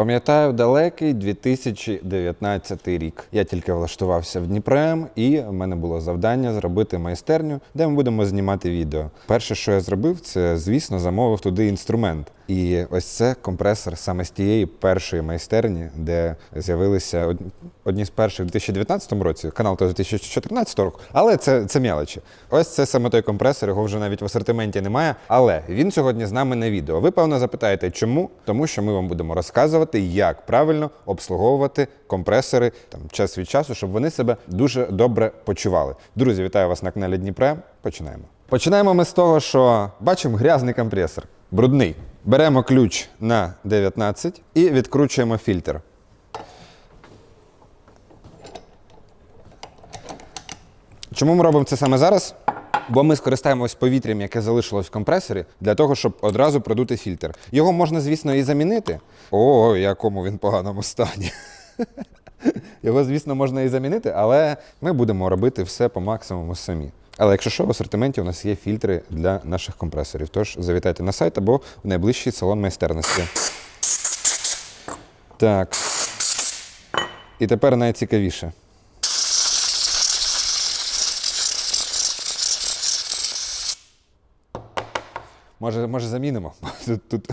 Пам'ятаю далекий 2019 рік. Я тільки влаштувався в Дніпрем, і в мене було завдання зробити майстерню, де ми будемо знімати відео. Перше, що я зробив, це звісно замовив туди інструмент. І ось це компресор саме з тієї першої майстерні, де з'явилися одні з перших у 2019 році, канал то з 2014 року, але це, це мелочі. Ось це саме той компресор, його вже навіть в асортименті немає. Але він сьогодні з нами на відео. Ви певно запитаєте, чому? Тому що ми вам будемо розказувати, як правильно обслуговувати компресори там час від часу, щоб вони себе дуже добре почували. Друзі, вітаю вас на каналі Дніпре. Починаємо. Починаємо ми з того, що бачимо грязний компресор, брудний. Беремо ключ на 19 і відкручуємо фільтр. Чому ми робимо це саме зараз? Бо ми скористаємось повітрям, яке залишилось в компресорі, для того, щоб одразу продути фільтр. Його можна, звісно, і замінити. О, якому він поганому стані. Його, звісно, можна і замінити, але ми будемо робити все по максимуму самі. Але якщо що, в асортименті у нас є фільтри для наших компресорів. Тож завітайте на сайт або в найближчий салон майстерності. Так. І тепер найцікавіше. Може, може замінимо? Тут, тут...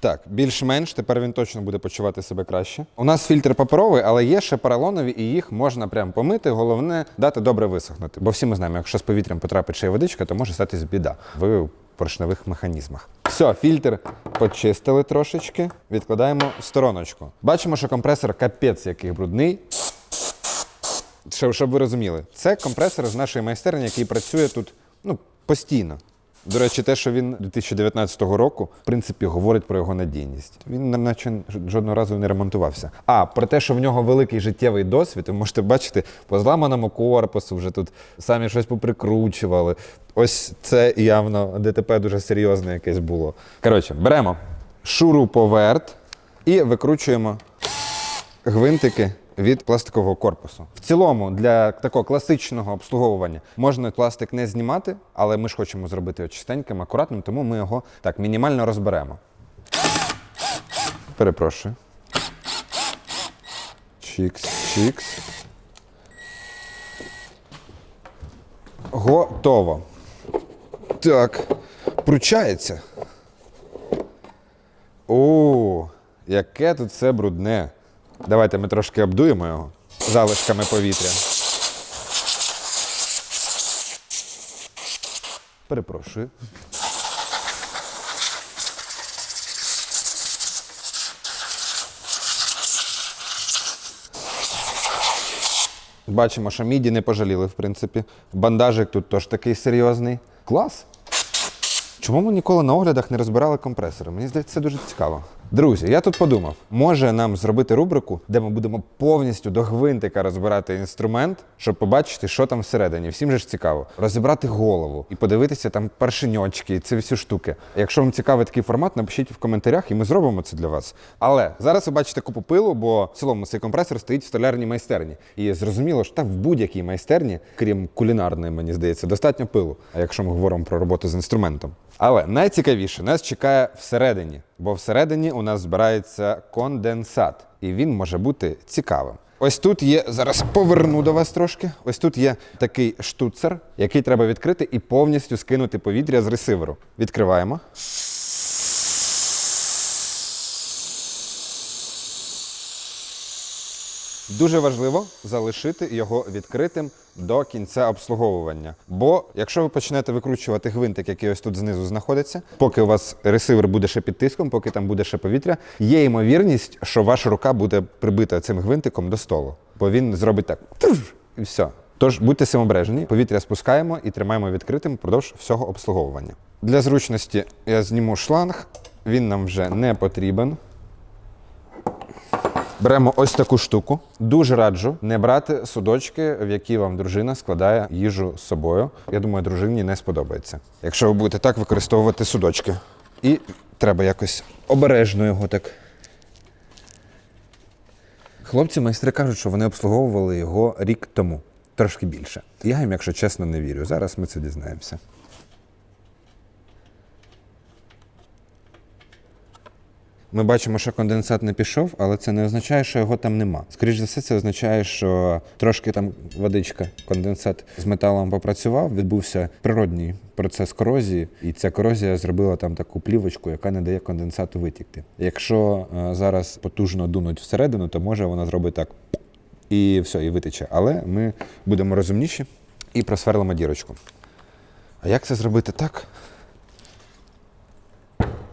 Так, більш-менш, тепер він точно буде почувати себе краще. У нас фільтр паперовий, але є ще поролонові, і їх можна прям помити. Головне дати добре висохнути. Бо всі ми знаємо, якщо з повітрям потрапить ще водичка, то може статись біда в поршневих механізмах. Все, фільтр почистили трошечки, відкладаємо в стороночку. Бачимо, що компресор капець який брудний. Щоб ви розуміли, це компресор з нашої майстерні, який працює тут ну, постійно. До речі, те, що він 2019 року, в принципі, говорить про його надійність. Він наче жодного разу не ремонтувався. А про те, що в нього великий життєвий досвід, ви можете бачити по зламаному корпусу, вже тут самі щось поприкручували. Ось це явно ДТП дуже серйозне якесь було. Коротше, беремо шуруповерт і викручуємо гвинтики від пластикового корпусу. В цілому, для такого класичного обслуговування можна пластик не знімати, але ми ж хочемо зробити його чистеньким, акуратним, тому ми його так мінімально розберемо. Перепрошую. Чікс, чікс. Готово. Так, пручається. О, яке тут все брудне. Давайте ми трошки обдуємо його залишками повітря. Перепрошую. Бачимо, що міді не пожаліли, в принципі. Бандажик тут теж такий серйозний. Клас! Чому ми ніколи на оглядах не розбирали компресори? Мені здається, це дуже цікаво. Друзі, я тут подумав, може нам зробити рубрику, де ми будемо повністю до гвинтика розбирати інструмент, щоб побачити, що там всередині. Всім же ж цікаво. Розібрати голову і подивитися там паршеньочки, і ці всі штуки. Якщо вам цікавий такий формат, напишіть в коментарях, і ми зробимо це для вас. Але зараз ви бачите купу пилу, бо в цілому цей компресор стоїть в столярній майстерні. І зрозуміло, що та в будь-якій майстерні, крім кулінарної, мені здається, достатньо пилу. А якщо ми говоримо про роботу з інструментом. Але найцікавіше нас чекає всередині, бо всередині у нас збирається конденсат, і він може бути цікавим. Ось тут є зараз поверну до вас трошки. Ось тут є такий штуцер, який треба відкрити і повністю скинути повітря з ресиверу. Відкриваємо. Дуже важливо залишити його відкритим до кінця обслуговування. Бо якщо ви почнете викручувати гвинтик, який ось тут знизу знаходиться, поки у вас ресивер буде ще під тиском, поки там буде ще повітря, є ймовірність, що ваша рука буде прибита цим гвинтиком до столу, бо він зробить так і все. Тож будьте цим обережні, повітря спускаємо і тримаємо відкритим впродовж всього обслуговування. Для зручності я зніму шланг, він нам вже не потрібен. Беремо ось таку штуку. Дуже раджу не брати судочки, в які вам дружина складає їжу з собою. Я думаю, дружині не сподобається. Якщо ви будете так використовувати судочки. І треба якось обережно його так. Хлопці майстри кажуть, що вони обслуговували його рік тому, трошки більше. Я їм, якщо чесно, не вірю. Зараз ми це дізнаємося. Ми бачимо, що конденсат не пішов, але це не означає, що його там нема. Скоріше за все, це означає, що трошки там водичка, конденсат з металом попрацював, відбувся природній процес корозії, і ця корозія зробила там таку плівочку, яка не дає конденсату витікти. Якщо е, зараз потужно дунуть всередину, то може вона зробить так і все, і витече. Але ми будемо розумніші і просверлимо дірочку. А як це зробити так?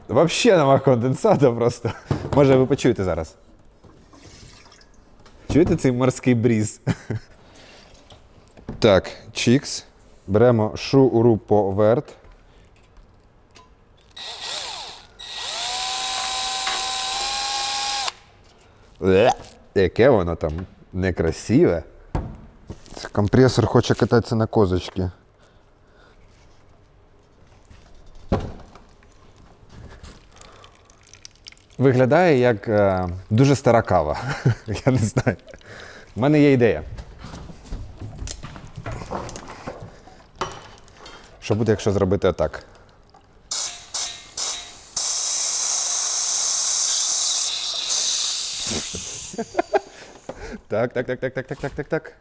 Взагалі нема конденсату просто. Може, ви почуєте зараз. Чуєте цей морський бріз? Так, чікс. Беремо шуру поверт. Яке воно там некрасиве. Компресор хоче кататися на козочки. Виглядає як е, дуже стара кава. Я не знаю. У мене є ідея. Що буде, якщо зробити отак? Так, так, так, так, так, так, так, так, так.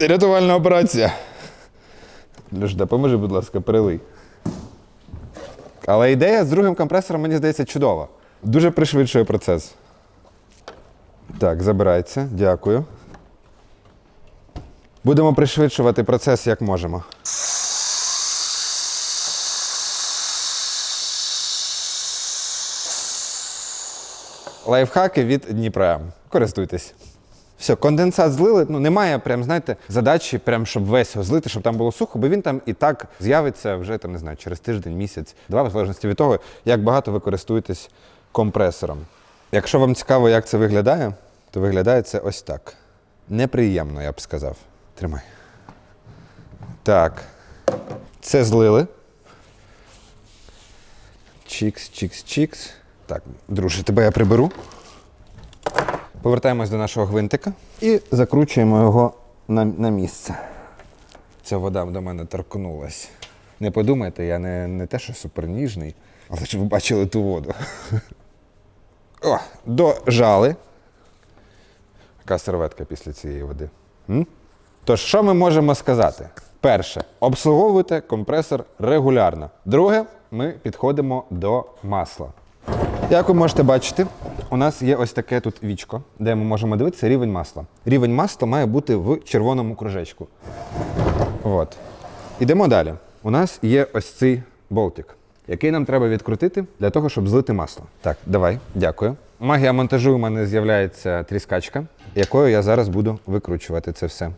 Рятувальна операція. Леш, допоможи, будь ласка, перелий. Але ідея з другим компресором, мені здається, чудова. Дуже пришвидшує процес. Так, забирається. Дякую. Будемо пришвидшувати процес як можемо. Лайфхаки від Дніпра. Користуйтесь. Все, конденсат злили. Ну немає прям, знаєте, задачі, прям, щоб весь його злити, щоб там було сухо, бо він там і так з'явиться вже там, не знаю, через тиждень, місяць, два, в залежності від того, як багато ви користуєтесь компресором. Якщо вам цікаво, як це виглядає, то виглядає це ось так. Неприємно, я б сказав. Тримай. Так. Це злили. Чікс, чікс, чікс. Так, друже, тебе я приберу. Повертаємось до нашого гвинтика і закручуємо його на, на місце. Ця вода до мене торкнулась. Не подумайте, я не, не те, що суперніжний, але ж ви бачили ту воду. О, дожали. Яка серветка після цієї води. М? Тож, що ми можемо сказати? Перше, обслуговуйте компресор регулярно. Друге, ми підходимо до масла. Як ви можете бачити, у нас є ось таке тут вічко, де ми можемо дивитися рівень масла. Рівень масла має бути в червоному кружечку. От. Ідемо далі. У нас є ось цей болтик, який нам треба відкрутити для того, щоб злити масло. Так, давай, дякую. Магія монтажу у мене з'являється тріскачка, якою я зараз буду викручувати це все.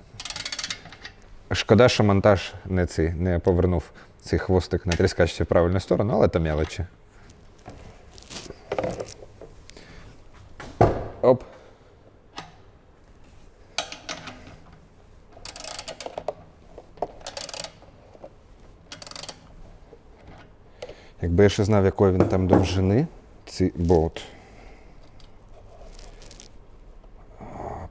Шкода, що монтаж не, цей, не повернув цей хвостик на тріскачці в правильну сторону, але то мелочі. Якби я ще знав, якої він там довжини, цей болт.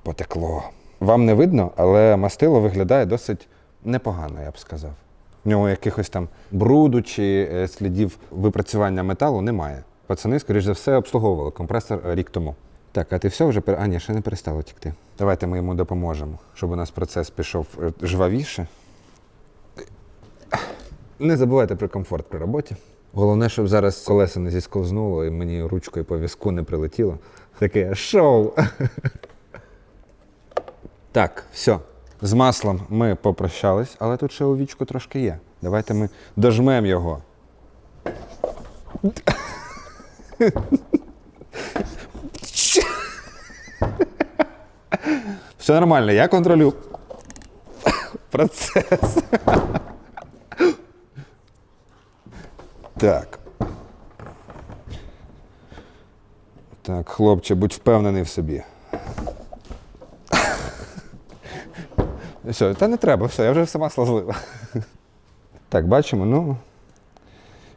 Потекло. Вам не видно, але мастило виглядає досить непогано, я б сказав. В нього якихось там бруду чи е, слідів випрацювання металу немає. Пацани, скоріш за все, обслуговували компресор рік тому. Так, а ти все вже А, ні, ще не перестало тікти. Давайте ми йому допоможемо, щоб у нас процес пішов е, жвавіше. Не забувайте про комфорт при роботі. Головне, щоб зараз колеса не зісковзнуло і мені ручкою по візку не прилетіло. Таке шоу. Так, все. З маслом ми попрощались, але тут ще у вічку трошки є. Давайте ми дожмемо його. Все нормально, я контролю процес. Так. Так, хлопче, будь впевнений в собі. Все, та не треба, все, я вже все масло злила. Так, бачимо, ну.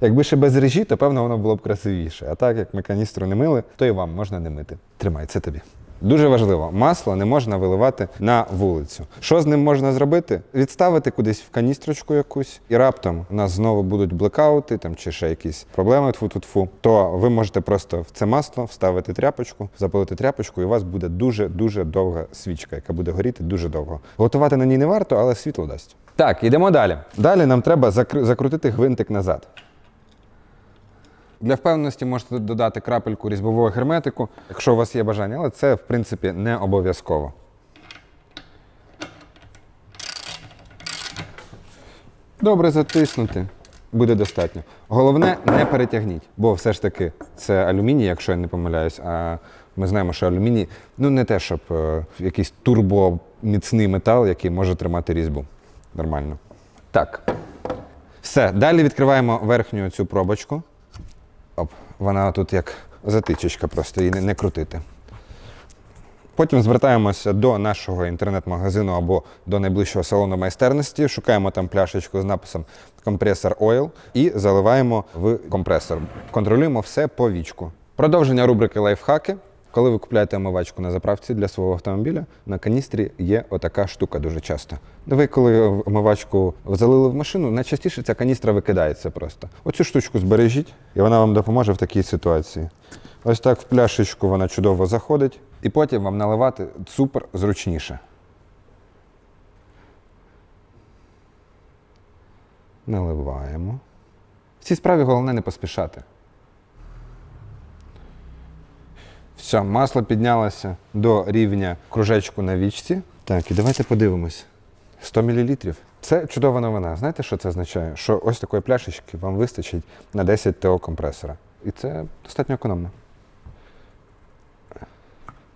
Якби ще без режі, то певно воно було б красивіше. А так, як ми каністру не мили, то і вам можна не мити. Тримай, це тобі. Дуже важливо, масло не можна виливати на вулицю. Що з ним можна зробити? Відставити кудись в каністрочку якусь, і раптом у нас знову будуть блекаути там чи ще якісь проблеми тфу-тфу-тфу, то ви можете просто в це масло вставити тряпочку, запалити тряпочку, і у вас буде дуже дуже довга свічка, яка буде горіти дуже довго. Готувати на ній не варто, але світло дасть. Так, йдемо далі. Далі нам треба закр- закрутити гвинтик назад. Для впевненості можете додати крапельку різьбового герметику, якщо у вас є бажання, але це, в принципі, не обов'язково. Добре затиснути. Буде достатньо. Головне, не перетягніть, бо все ж таки це алюміній, якщо я не помиляюсь. А ми знаємо, що алюміній ну не те, щоб е, якийсь турбоміцний метал, який може тримати різьбу. Нормально. Так. Все, далі відкриваємо верхню цю пробочку. Оп, вона тут як затичечка, просто її не, крутити. Потім звертаємося до нашого інтернет-магазину або до найближчого салону майстерності, шукаємо там пляшечку з написом компресор Oil і заливаємо в компресор. Контролюємо все по вічку. Продовження рубрики лайфхаки. Коли ви купуєте омивачку на заправці для свого автомобіля, на каністрі є отака штука дуже часто. Ви, коли омивачку залили в машину, найчастіше ця каністра викидається просто. Оцю штучку збережіть, і вона вам допоможе в такій ситуації. Ось так в пляшечку вона чудово заходить, і потім вам наливати супер зручніше. Наливаємо. В цій справі головне не поспішати. Все, масло піднялося до рівня кружечку на вічці. Так, і давайте подивимось. 100 мл. Це чудова новина. Знаєте, що це означає? Що ось такої пляшечки вам вистачить на 10 ТО компресора. І це достатньо економно.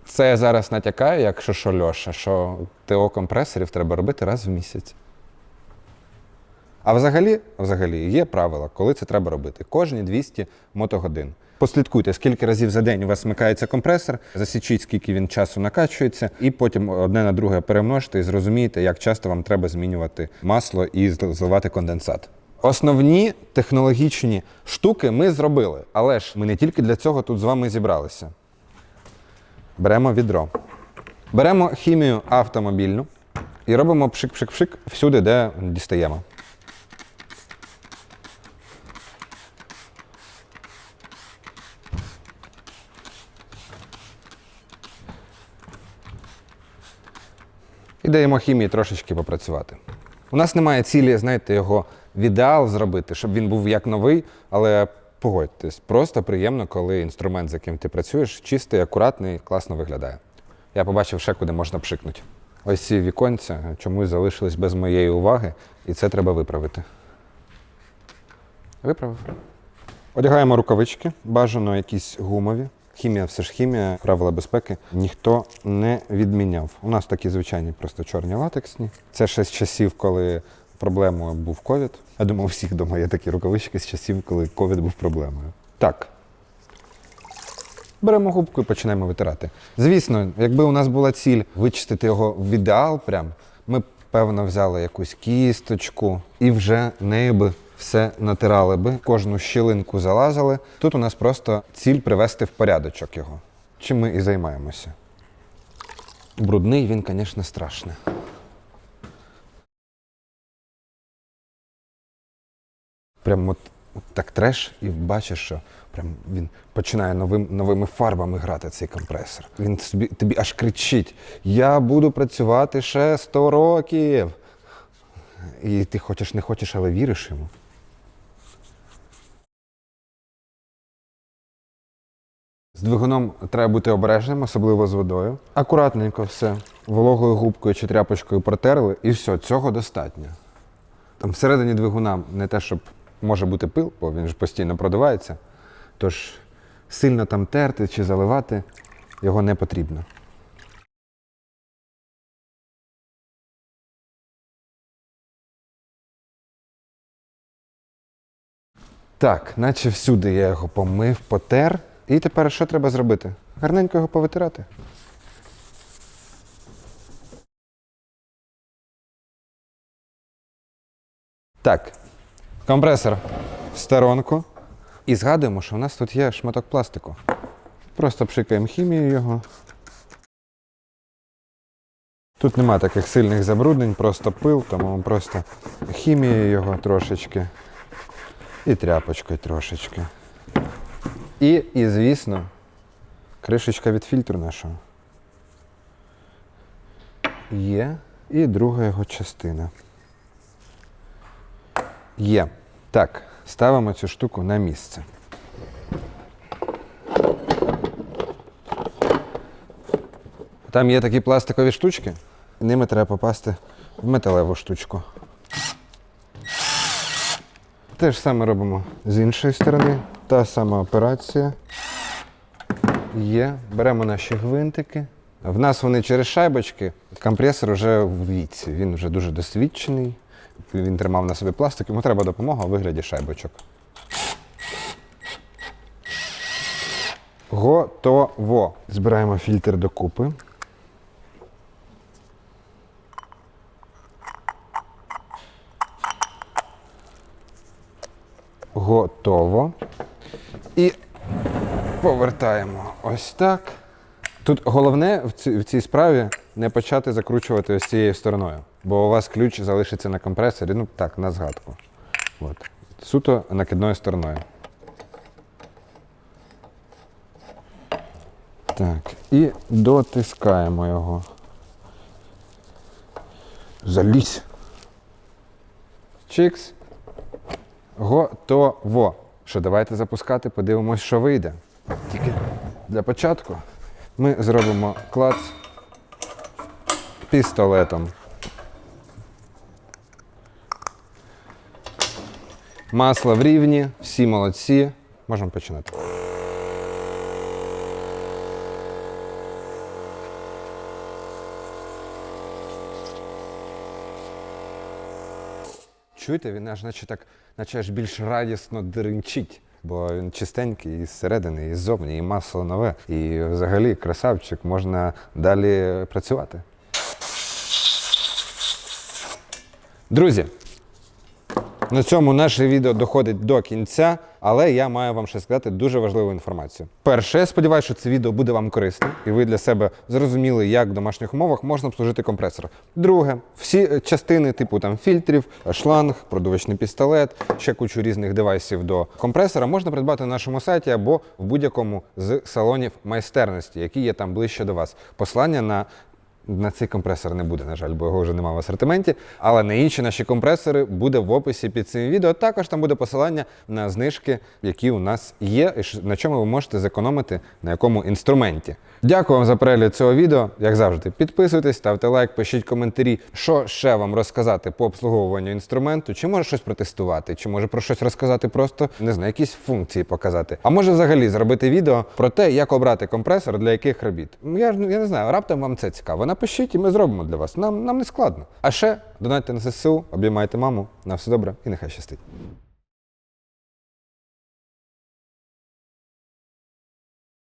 Це я зараз натякаю, якщо що Льоша, що ТО компресорів треба робити раз в місяць. А взагалі, взагалі є правила, коли це треба робити. Кожні 200 мотогодин. Послідкуйте, скільки разів за день у вас вмикається компресор, засічіть, скільки він часу накачується, і потім одне на друге перемножте і зрозумієте, як часто вам треба змінювати масло і зливати конденсат. Основні технологічні штуки ми зробили, але ж ми не тільки для цього тут з вами зібралися. Беремо відро. Беремо хімію автомобільну і робимо пшик-пшик-пшик всюди, де дістаємо. І даємо хімії трошечки попрацювати. У нас немає цілі, знаєте, його в ідеал зробити, щоб він був як новий, але погодьтесь, просто приємно, коли інструмент, з яким ти працюєш, чистий, акуратний, класно виглядає. Я побачив ще, куди можна пшикнути. Ось ці віконця чомусь залишились без моєї уваги, і це треба виправити. Виправив. Одягаємо рукавички, бажано якісь гумові. Хімія, все ж хімія, правила безпеки ніхто не відміняв. У нас такі звичайні просто чорні латексні. Це ще з часів, коли проблемою був ковід. Я думаю, у всіх вдома є такі рукавички з часів, коли ковід був проблемою. Так. Беремо губку і починаємо витирати. Звісно, якби у нас була ціль вичистити його в ідеал, прям, ми б, певно взяли якусь кісточку і вже нею би все натирали би, кожну щілинку залазили. Тут у нас просто ціль привести в порядочок його. Чим ми і займаємося. Брудний він, звісно, страшний. Прям от, от так треш, і бачиш, що прям він починає новим, новими фарбами грати цей компресор. Він собі, тобі аж кричить: Я буду працювати ще 100 років. І ти хочеш, не хочеш, але віриш йому. З двигуном треба бути обережним, особливо з водою. Акуратненько все. Вологою губкою чи тряпочкою протерли, і все, цього достатньо. Там всередині двигуна не те, щоб може бути пил, бо він ж постійно продувається. Тож сильно там терти чи заливати його не потрібно. Так, наче всюди я його помив, потер. І тепер що треба зробити? Гарненько його повитирати. Так, компресор в сторонку. І згадуємо, що у нас тут є шматок пластику. Просто пшикаємо хімію його. Тут нема таких сильних забруднень, просто пил, тому просто хімією його трошечки і тряпочкою трошечки. І, і звісно, кришечка від фільтру нашого. Є. І друга його частина. Є. Так, ставимо цю штуку на місце. Там є такі пластикові штучки, ними треба попасти в металеву штучку. Те ж саме робимо з іншої сторони. Та сама операція. Є. Беремо наші гвинтики. В нас вони через шайбочки. Компресор вже в віці. Він вже дуже досвідчений. Він тримав на собі пластик, йому треба допомога у вигляді шайбочок. Готово. Збираємо фільтр докупи. Готово. І повертаємо ось так. Тут головне в цій, в цій справі не почати закручувати ось цією стороною, бо у вас ключ залишиться на компресорі, ну так, на згадку. От. Суто накидною стороною. Так, і дотискаємо його. Залізь. Чикс. Готово. Що, давайте запускати, подивимось, що вийде. Тільки для початку ми зробимо клац пістолетом. Масло в рівні, всі молодці. Можемо починати. Чуєте, він аж наче так, наче аж більш радісно деренчить. Бо він чистенький і зсередини, і ззовні, і масло нове. І взагалі красавчик, можна далі працювати. Друзі, на цьому наше відео доходить до кінця, але я маю вам ще сказати дуже важливу інформацію. Перше, я сподіваюся, що це відео буде вам корисне, і ви для себе зрозуміли, як в домашніх умовах можна обслужити компресор. Друге, всі е, частини, типу там фільтрів, шланг, продувачний пістолет, ще кучу різних девайсів до компресора можна придбати на нашому сайті або в будь-якому з салонів майстерності, які є там ближче до вас. Послання на на цей компресор не буде, на жаль, бо його вже немає в асортименті. Але на інші наші компресори буде в описі під цим відео. Також там буде посилання на знижки, які у нас є, і на чому ви можете зекономити на якому інструменті. Дякую вам за перегляд цього відео. Як завжди, підписуйтесь, ставте лайк, пишіть коментарі, що ще вам розказати по обслуговуванню інструменту, чи може щось протестувати, чи може про щось розказати, просто не знаю, якісь функції показати. А може взагалі зробити відео про те, як обрати компресор для яких робіт. Ну, Я я не знаю, раптом вам це цікаво. Напишіть, і ми зробимо для вас. Нам, нам не складно. А ще донайте на ЗСУ, обіймайте маму. На все добре і нехай щастить.